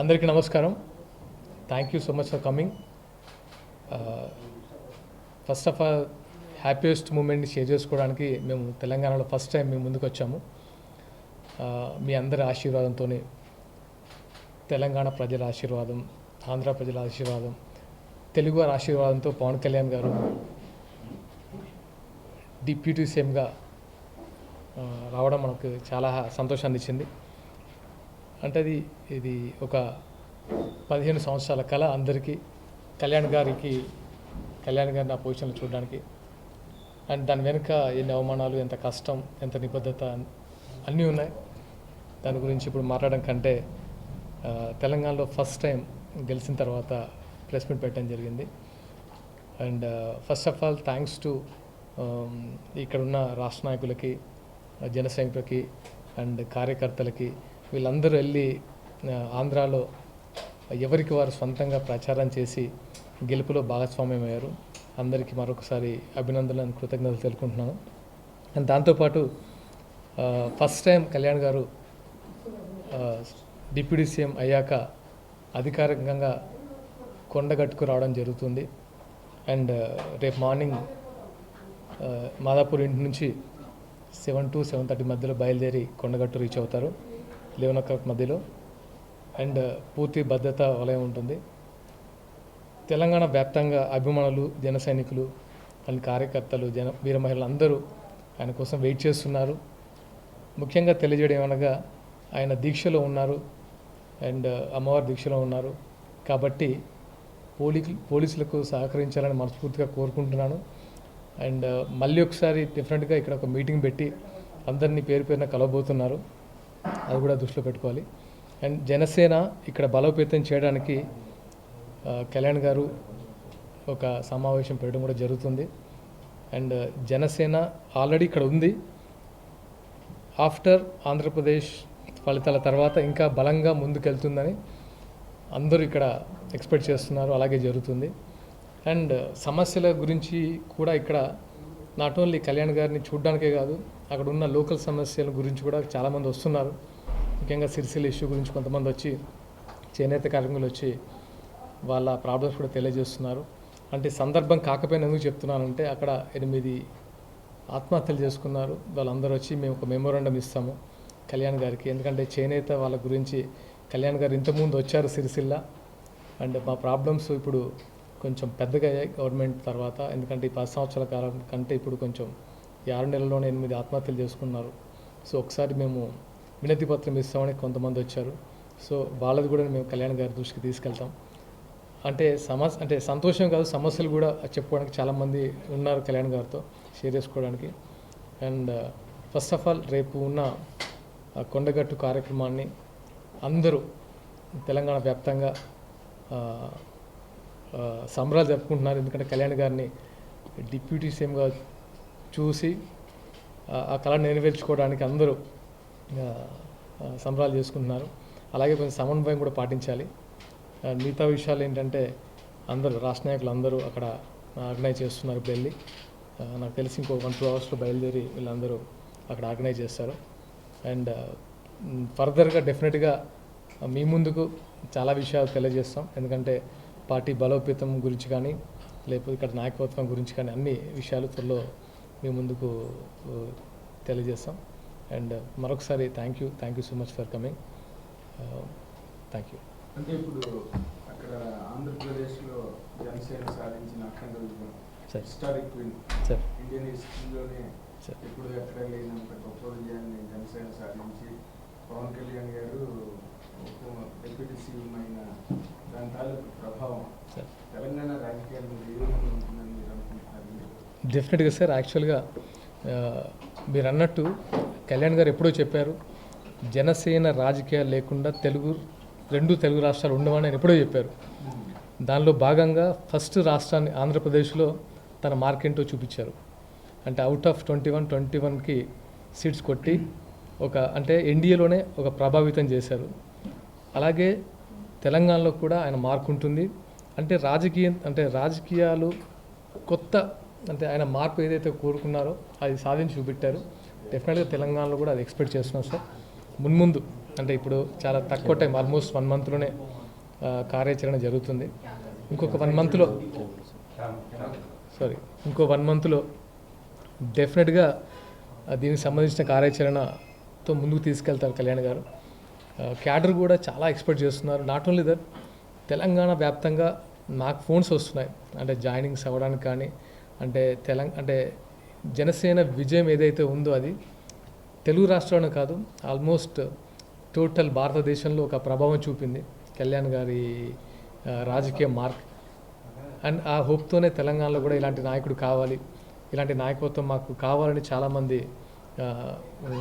అందరికీ నమస్కారం. Thank you so much for coming first of all happiest మూమెంట్ని share చేసుకోవడానికి మేము తెలంగాణలో ఫస్ట్ టైం మేము ముందుకు వచ్చాము. Uh, మీ అందరి ఆశీర్వాదంతో తెలంగాణ ప్రజల ఆశీర్వాదం ఆంధ్ర ప్రజల ఆశీర్వాదం తెలుగు వారి ఆశీర్వాదంతో పవన్ కళ్యాణ్ గారు డిప్యూటీ సీఎంగా uh, రావడం మనకు చాలా సంతోషాన్ని ఇచ్చింది. అంటే అది ఇది ఒక పదిహేను సంవత్సరాల కళ అందరికీ కళ్యాణ్ గారికి కళ్యాణ్ గారిని ఆ పొజిషన్లో చూడడానికి. అండ్ దాని వెనుక ఎన్ని అవమానాలు ఎంత కష్టం ఎంత నిబద్ధత అన్నీ ఉన్నాయి. దాని గురించి ఇప్పుడు మాట్లాడడం కంటే తెలంగాణలో ఫస్ట్ టైం గెలిచిన తర్వాత ప్రెస్ మీట్ పెట్టడం జరిగింది. And first of all thanks to ఇక్కడున్న రాష్ట్ర నాయకులకి జన సైనికులకి అండ్ కార్యకర్తలకి వీళ్ళందరూ వెళ్ళి ఆంధ్రాలో ఎవరికి వారు సొంతంగా ప్రచారం చేసి గెలుపులో భాగస్వామ్యం అయ్యారు అందరికీ మరొకసారి అభినందనలు కృతజ్ఞతలు తెలుపుకుంటున్నాను. అండ్ దాంతోపాటు ఫస్ట్ టైం కళ్యాణ్ గారు డిప్యూటీ సీఎం అయ్యాక అధికారికంగా కొండగట్టుకు రావడం జరుగుతుంది. అండ్ రేపు మార్నింగ్ మాదాపూర్ ఇంటి నుంచి సెవెన్ టు సెవెన్ థర్టీ మధ్యలో బయలుదేరి కొండగట్టు రీచ్ అవుతారు. లెవెన్ ఓ క్లాక్ మధ్యలో. అండ్ పూర్తి భద్రత వలయం ఉంటుంది. తెలంగాణ వ్యాప్తంగా అభిమానులు జన సైనికులు అండ్ కార్యకర్తలు జన వీర మహిళలు అందరూ ఆయన కోసం వెయిట్ చేస్తున్నారు. ముఖ్యంగా తెలియజేయడం అనగా ఆయన దీక్షలో ఉన్నారు. అండ్ అమ్మవారి దీక్షలో ఉన్నారు. కాబట్టి పోలీ పోలీసులకు సహకరించాలని మనస్ఫూర్తిగా కోరుకుంటున్నాను. అండ్ మళ్ళీ ఒకసారి డిఫరెంట్గా ఇక్కడ ఒక మీటింగ్ పెట్టి అందరినీ పేరు పేరున కలవబోతున్నారు. అది కూడా దృష్టిలో పెట్టుకోవాలి. అండ్ జనసేన ఇక్కడ బలోపేతం చేయడానికి కళ్యాణ్ గారు ఒక సమావేశం పెట్టడం కూడా జరుగుతుంది. అండ్ జనసేన ఆల్రెడీ ఇక్కడ ఉంది. ఆఫ్టర్ ఆంధ్రప్రదేశ్ ఫలితాల తర్వాత ఇంకా బలంగా ముందుకెళ్తుందని అందరూ ఇక్కడ ఎక్స్పెక్ట్ చేస్తున్నారు. అలాగే జరుగుతుంది. అండ్ సమస్యల గురించి కూడా ఇక్కడ నాట్ ఓన్లీ కళ్యాణ్ గారిని చూడడానికే కాదు అక్కడ ఉన్న లోకల్ సమస్యల గురించి కూడా చాలామంది వస్తున్నారు. ముఖ్యంగా సిరిసిల్ల ఇష్యూ గురించి కొంతమంది వచ్చి చేనేత కార్మికులు వచ్చి వాళ్ళ ప్రాబ్లమ్స్ కూడా తెలియజేస్తున్నారు. అంటే సందర్భం కాకపోయినా ఎందుకు చెప్తున్నానంటే అక్కడ ఎనిమిది ఆత్మహత్యలు చేసుకున్నారు. వాళ్ళందరూ వచ్చి మేము ఒక మెమోరాండం ఇస్తాము కళ్యాణ్ గారికి. ఎందుకంటే చేనేత వాళ్ళ గురించి కళ్యాణ్ గారు ఇంతకుముందు వచ్చారు సిరిసిల్ల. అండ్ మా ప్రాబ్లమ్స్ ఇప్పుడు కొంచెం పెద్దగా గవర్నమెంట్ తర్వాత. ఎందుకంటే ఈ పది సంవత్సరాల కాలం కంటే ఇప్పుడు కొంచెం ఆరు నెలల్లోనే ఎనిమిది ఆత్మహత్యలు చేసుకున్నారు. సో ఒకసారి మేము వినతి పత్రం ఇస్తామని కొంతమంది వచ్చారు. సో వాళ్ళది కూడా మేము కళ్యాణ్ గారి దృష్టికి తీసుకెళ్తాం. అంటే సమస్య అంటే సంతోషం కాదు సమస్యలు కూడా చెప్పుకోవడానికి చాలామంది ఉన్నారు కళ్యాణ్ గారితో షేర్ చేసుకోవడానికి. అండ్ ఫస్ట్ ఆఫ్ ఆల్ రేపు ఉన్న కొండగట్టు కార్యక్రమాన్ని అందరూ తెలంగాణ వ్యాప్తంగా సంబరాలు జరుపుకుంటున్నారు. ఎందుకంటే కళ్యాణ్ గారిని డిప్యూటీ సీఎంగా చూసి ఆ, కళ నెరవేర్చుకోవడానికి అందరూ సంబరాలు చేసుకుంటున్నారు. అలాగే కొంచెం సమన్వయం కూడా పాటించాలి. మిగతా విషయాలు ఏంటంటే అందరూ రాష్ట్ర నాయకులు అందరూ అక్కడ ఆర్గనైజ్ చేస్తున్నారు వెళ్ళి నాకు తెలిసి ఇంకో వన్ టూ అవర్స్లో బయలుదేరి వీళ్ళందరూ అక్కడ ఆర్గనైజ్ చేస్తారు. అండ్ ఫర్దర్గా డెఫినెట్గా మీ ముందుకు చాలా విషయాలు తెలియజేస్తాం. ఎందుకంటే పార్టీ బలోపేతం గురించి కానీ లేకపోతే ఇక్కడ నాయకత్వం గురించి కానీ అన్ని విషయాలు త్వరలో మీ ముందుకు తెలియజేస్తాం. అండ్ మరొకసారి thank you thank you so much for coming thank you అంటే ఇప్పుడు అక్కడ ఆంధ్రప్రదేశ్లో జనసేన సాధించిన అఖండ విజయం హిస్టారిక్ విన్ సార్. ఇండియన్ హిస్టరీలోనే సార్. ఎప్పుడు ఎక్కడ లేనంత గొప్ప విజయాన్ని జనసేన సాధించి పవన్ కళ్యాణ్ గారు డిప్యూటీ సీఎం అయిన డెఫినెట్గా సార్ యాక్చువల్గా మీరు అన్నట్టు కళ్యాణ్ గారు ఎప్పుడో చెప్పారు జనసేన రాజకీయాలు లేకుండా తెలుగు రెండు తెలుగు రాష్ట్రాలు ఉండవని ఆయన ఎప్పుడో చెప్పారు. దానిలో భాగంగా ఫస్ట్ రాష్ట్రాన్ని ఆంధ్రప్రదేశ్లో తన మార్కెంటో చూపించారు. అంటే out of twenty one twenty వన్కి సీట్స్ కొట్టి ఒక అంటే ఎన్డీఏలోనే ఒక ప్రభావితం చేశారు. అలాగే తెలంగాణలో కూడా ఆయన మార్పు ఉంటుంది. అంటే రాజకీయం అంటే రాజకీయాలు కొత్త అంటే ఆయన మార్పు ఏదైతే కోరుకున్నారో అది సాధించి చూపెట్టారు. డెఫినెట్గా తెలంగాణలో కూడా అది ఎక్స్పెక్ట్ చేస్తున్నాం సార్. మున్ముందు అంటే ఇప్పుడు చాలా తక్కువ టైం ఆల్మోస్ట్ వన్ మంత్లోనే కార్యాచరణ జరుగుతుంది. ఇంకొక వన్ మంత్లో సారీ ఇంకో వన్ మంత్లో డెఫినెట్గా దీనికి సంబంధించిన కార్యాచరణతో ముందుకు తీసుకెళ్తారు కళ్యాణ్ గారు. క్యాడర్ కూడా చాలా ఎక్స్పెక్ట్ చేస్తున్నారు. నాట్ ఓన్లీ దట్ తెలంగాణ వ్యాప్తంగా నాకు ఫోన్స్ వస్తున్నాయి. అంటే జాయినింగ్స్ అవ్వడానికి కానీ అంటే తెలంగాణ అంటే జనసేన విజయం ఏదైతే ఉందో అది తెలుగు రాష్ట్రంలో కాదు ఆల్మోస్ట్ టోటల్ భారతదేశంలో ఒక ప్రభావం చూపింది. కళ్యాణ్ గారి రాజకీయ మార్క్. అండ్ ఆ హోప్తోనే తెలంగాణలో కూడా ఇలాంటి నాయకుడు కావాలి. ఇలాంటి నాయకత్వం మాకు కావాలని చాలామంది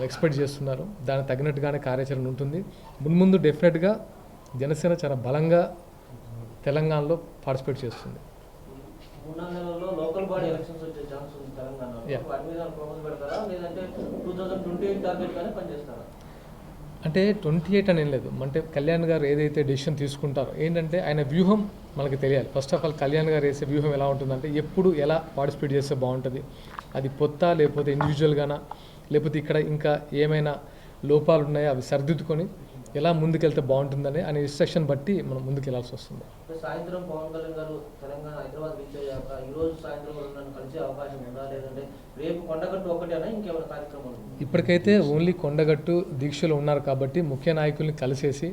ఎక్స్పెక్ట్ చేస్తున్నారు. దానికి తగినట్టుగానే కార్యాచరణ ఉంటుంది. మున్ముందు డెఫినెట్గా జనసేన చాలా బలంగా తెలంగాణలో పార్టిసిపేట్ చేస్తుంది. అంటే ట్వంటీ ఎయిట్ అని ఏం లేదు. అంటే కళ్యాణ్ గారు ఏదైతే డెసిషన్ తీసుకుంటారో ఏంటంటే ఆయన వ్యూహం మనకి తెలియాలి. ఫస్ట్ ఆఫ్ ఆల్ కళ్యాణ్ గారు వేసే వ్యూహం ఎలా ఉంటుందంటే ఎప్పుడు ఎలా పార్టిసిపేట్ చేస్తే బాగుంటుంది? అది పొత్త లేకపోతే ఇండివిజువల్గానా లేకపోతే ఇక్కడ ఇంకా ఏమైనా లోపాలు ఉన్నాయో అవి సరిదిద్దుకొని ఎలా ముందుకెళ్తే బాగుంటుందని అనే ఇన్స్ట్రక్షన్ బట్టి మనం ముందుకు వెళ్ళాల్సి వస్తుంది సాయంత్రం పవన్ కళ్యాణ్ గారు తెలంగాణ హైదరాబాద్ రీచ్ అయ్యాక ఈ రోజు సాయంత్రం నన్ను కలిసే అవకాశం ఉందా? లేదంటే రేపు కొండగట్టు ఒకటేనా? ఇంకేమైనా కార్యక్రమాలు ఉన్నాయా? ఇప్పటికైతే ఓన్లీ కొండగట్టు దీక్షలో ఉన్నారు కాబట్టి ముఖ్య నాయకుల్ని కలిసేసి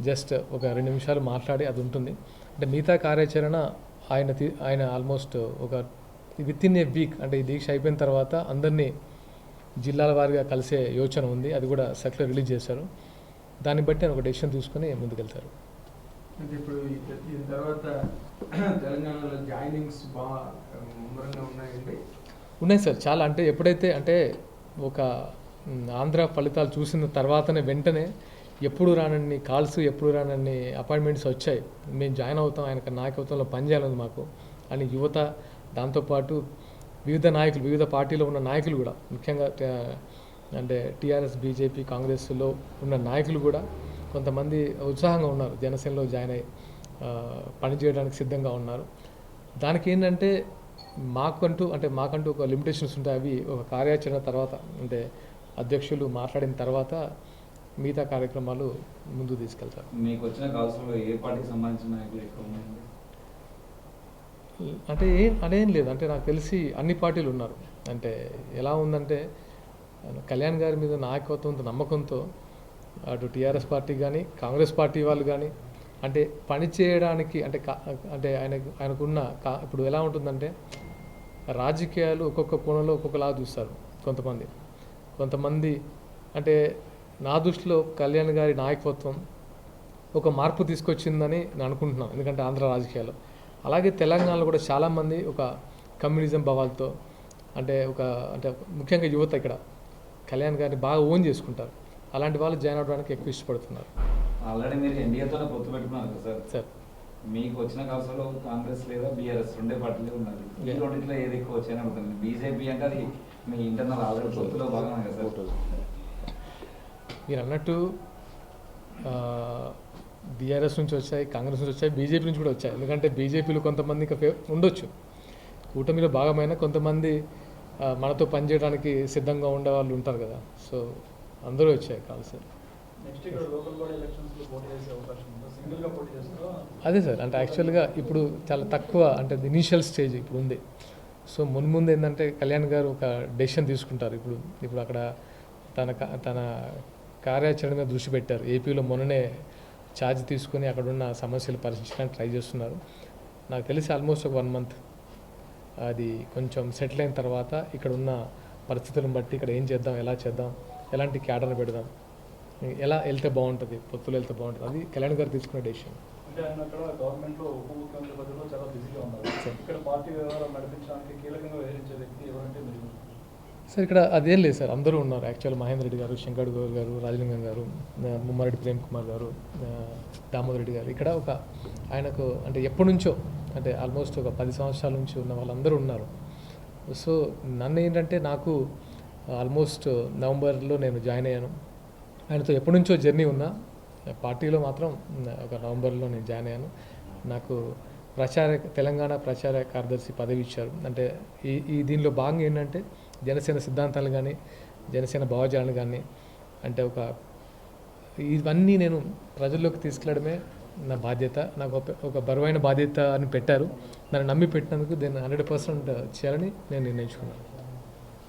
జస్ట్ ఒక రెండు నిమిషాలు మాట్లాడి అది ఉంటుంది. అంటే మిగతా కార్యాచరణ ఆయన ఆయన ఆల్మోస్ట్ ఒక విత్ ఇన్ ఏ వీక్ అంటే ఈ దీక్ష అయిపోయిన తర్వాత అందరినీ జిల్లాల వారీగా కలిసే యోచన ఉంది. అది కూడా సర్క్యులర్ రిలీజ్ చేశారు. దాన్ని బట్టి ఆయన ఒక డెసిషన్ తీసుకొని ముందుకెళ్తారు. అంటే ఇప్పుడు ఈ- దీని తర్వాత తెలంగాణలో జాయినింగ్స్ బాగా ముమ్మరంగా ఉన్నాయండి? ఉన్నాయి సార్. చాలా అంటే ఎప్పుడైతే అంటే ఒక ఆంధ్ర ఫలితాలు చూసిన తర్వాతనే వెంటనే ఎప్పుడు రానన్ని కాల్స్ ఎప్పుడు రానన్ని అపాయింట్మెంట్స్ వచ్చాయి. మేము జాయిన్ అవుతాం ఆయన నాయకత్వంలో పనిచేయాలని మాకు. అని యువత దాంతోపాటు వివిధ నాయకులు వివిధ పార్టీలో ఉన్న నాయకులు కూడా ముఖ్యంగా అంటే టీఆర్ఎస్ బీజేపీ కాంగ్రెస్లో ఉన్న నాయకులు కూడా కొంతమంది ఉత్సాహంగా ఉన్నారు. జనసేనలో జాయిన్ అయ్యి పనిచేయడానికి సిద్ధంగా ఉన్నారు. దానికి ఏంటంటే మాకంటూ అంటే మాకంటూ ఒక లిమిటేషన్స్ ఉంటాయి. అవి ఒక కార్యాచరణ తర్వాత అంటే అధ్యక్షులు మాట్లాడిన తర్వాత మిగతా కార్యక్రమాలు ముందుకు తీసుకెళ్తారు. మీకు వచ్చిన కాల్స్లో ఏ పార్టీకి సంబంధించిన నాయకులు ఎక్కువ అంటే ఏం అదేం లేదు. అంటే నాకు తెలిసి అన్ని పార్టీలు ఉన్నారు. అంటే ఎలా ఉందంటే కళ్యాణ్ గారి మీద నాయకత్వంతో నమ్మకంతో అటు టీఆర్ఎస్ పార్టీ కానీ కాంగ్రెస్ పార్టీ వాళ్ళు కానీ అంటే పని చేయడానికి అంటే అంటే ఆయన ఆయనకున్న కా ఇప్పుడు ఎలా ఉంటుందంటే రాజకీయాలు ఒక్కొక్క కోణంలో ఒక్కొక్కలా చూస్తారు కొంతమంది. కొంతమంది అంటే నా దృష్టిలో కళ్యాణ్ గారి నాయకత్వం ఒక మార్పు తీసుకొచ్చిందని నేను అనుకుంటున్నాను. ఎందుకంటే ఆంధ్ర రాజకీయాల్లో. అలాగే తెలంగాణలో కూడా చాలామంది ఒక కమ్యూనిజం భావాలతో అంటే ఒక అంటే ముఖ్యంగా యువత ఇక్కడ కళ్యాణ్ గారిని బాగా ఓన్ చేసుకుంటారు. అలాంటి వాళ్ళు జాయిన్ అవడానికి ఎక్కువ ఇష్టపడుతున్నారు. ఆల్రెడీ మీరు ఎన్డీఏతోనే పొత్తు పెట్టుకున్నారు సార్? సార్. మీకు వచ్చిన కాల్స్లో కాంగ్రెస్ లేదా బీఆర్ఎస్ రెండే పార్టీలు ఉన్నారు. ఈ. రెండింటిలో ఏది ఎక్కువ వచ్చాయని అడుగుతుంది బీజేపీ అంటే అది మీ ఇంటర్నల్ ఆల్రెడీ పొత్తులో భాగమే కదా సార్? మీరు అన్నట్టు బీఆర్ఎస్ నుంచి వచ్చాయి కాంగ్రెస్ నుంచి వచ్చాయి బీజేపీ నుంచి కూడా వచ్చాయి. ఎందుకంటే బీజేపీలో కొంతమంది ఇంకా ఉండొచ్చు. కూటమిలో భాగమైన కొంతమంది మనతో పనిచేయడానికి సిద్ధంగా ఉండే వాళ్ళు ఉంటారు కదా. సో అందరూ వచ్చాయి కాల్స్. అదే సార్ అంటే యాక్చువల్గా ఇప్పుడు చాలా తక్కువ అంటే ఇనీషియల్ స్టేజ్ ఇప్పుడు ఉంది. సో మున్ముందు ఏంటంటే కళ్యాణ్ గారు ఒక డెసిషన్ తీసుకుంటారు ఇప్పుడు. ఇప్పుడు అక్కడ తన తన కార్యాచరణ మీద దృష్టి పెట్టారు. ఏపీలో మొన్ననే ఛార్జ్ తీసుకొని అక్కడ ఉన్న సమస్యలు పరిశీలించడానికి ట్రై చేస్తున్నారు. నాకు తెలిసి ఆల్మోస్ట్ ఒక వన్ మంత్ అది కొంచెం సెటిల్ అయిన తర్వాత ఇక్కడ ఉన్న పరిస్థితులను బట్టి ఇక్కడ ఏం చేద్దాం ఎలా చేద్దాం ఎలాంటి క్యాడర్ పెడదాం ఎలా వెళ్తే బాగుంటుంది పొత్తులు వెళ్తే బాగుంటుంది అది కళ్యాణ్ గారు తీసుకునే డెసిషన్ అంటే సార్ ఇక్కడ అదేం లేదు సార్. అందరూ ఉన్నారు. యాక్చువల్ మహేందర్ రెడ్డి గారు శంకర్ గౌర్ గారు రాజలింగం గారు ముమ్మారెడ్డి ప్రేమ్ కుమార్ గారు దామోదర్ రెడ్డి గారు. ఇక్కడ ఒక ఆయనకు అంటే ఎప్పటి నుంచో అంటే ఆల్మోస్ట్ ఒక పది సంవత్సరాల నుంచి ఉన్న వాళ్ళందరూ ఉన్నారు. సో నన్ను ఏంటంటే నాకు ఆల్మోస్ట్ నవంబర్లో నేను జాయిన్ అయ్యాను. ఆయనతో ఎప్పటి నుంచో జర్నీ ఉన్నా పార్టీలో మాత్రం ఒక నవంబర్లో నేను జాయిన్ అయ్యాను. నాకు ప్రచార తెలంగాణ ప్రచార కార్యదర్శి పదవి ఇచ్చారు. అంటే ఈ ఈ దీనిలో భాగంగా ఏంటంటే జనసేన సిద్ధాంతాలు కానీ జనసేన భావజాలను కానీ అంటే ఒక ఇవన్నీ నేను ప్రజల్లోకి తీసుకెళ్ళడమే నా బాధ్యత. నాకు ఒక ఒక బరువైన బాధ్యత అని పెట్టారు. నన్ను నమ్మి పెట్టినందుకు దీన్ని హండ్రెడ్ పర్సెంట్ చేయాలని నేను నిర్ణయించుకున్నాను.